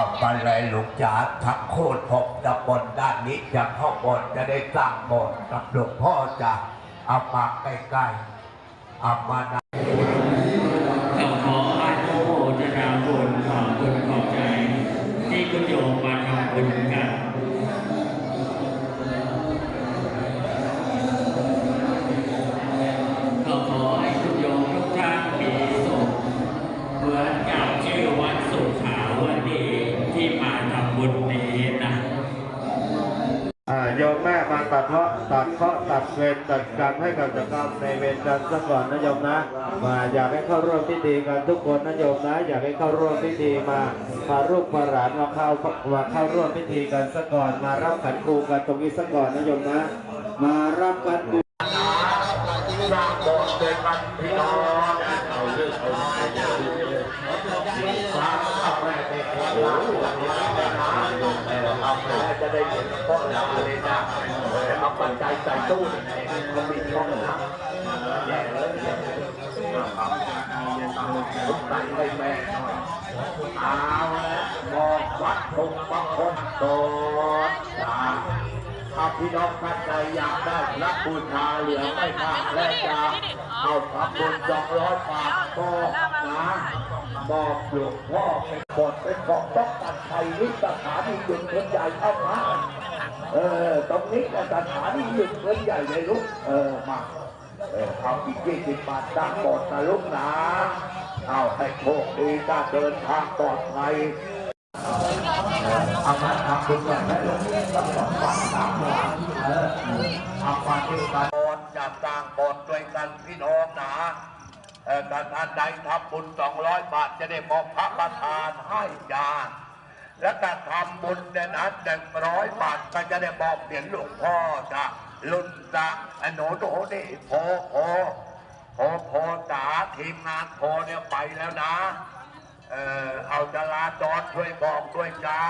ต่อไปเลยหลวงจ๋าทักโคตรผมจะบนด้านนี้จะเข้าบนจะได้สร้างบนกับหลวงพ่อจะเอามาใกล้ๆเอามา โยมแม่มาตัดเพาะตัดเคาะตัดเวรตัดกรรมให้กับจ้ากรรมในเวรกันซะก่อนนะโยมนะ มาอยากให้เข้าร่วมพิธีกันทุกคนนะโยมนะอยากให้เข้าร่วมพิธีมามารูปประหลานมาเข้ามาเข้าร่วมพิธีกันซะก่อนมารับขันครูกันตรงนี้ซะก่อนนะโยมนะ มารับขันครูสร้างโบสถ์เป็นบันพี่น้องเอาเรื่องเอา แม่จะได้เห็นพ่อเราเลยนะแต่เอาปัจจัยใส่ตู้ก็มีช่องนะแย่เลยใส่ไปแม่เอาแล้วบอกวัดคงบางคนโตจ้าถ้าพี่น้องท่านใดอยากได้ระบูชาเหลือไม่มากและจะเอาทำบุญสองร้อยบาทบอกนะบอกหลวงพ่อเป็นบทเป็นของป้อง กันภัยนิสถานีหยุดเงินใหญ่เข้ามาเออตรงนี้นะสถานีหยุดเงินใหญ่เลยลูกเออมาเออเอาอีกยี่สิบบาทตั้งบทนะลูกนะเอาให้โชคดีถ้าเดินทางปลอดภัยเอามาทำบุญกันได้ลงต้องสองวันสามวันเออเอามาที่กันโอนจะสร้างบสถ์ด้วยกันพี่น้องนะเออการท่านใดทำบุญสองร้อยบาทจะได้บอกพระประธานให้ยา และการทำบุญเนี่ยนะหนึ่งร้อยบาทก็จะได้บอกเหรียญหลวงพ่อจ้ะลุนจะไอ้หนูโหนูนี่โพโพโพโพจ๋าทีมงานโพเนี่ยไปแล้วนะ เออเอาจราจรช่วยบอกด้วยจ้า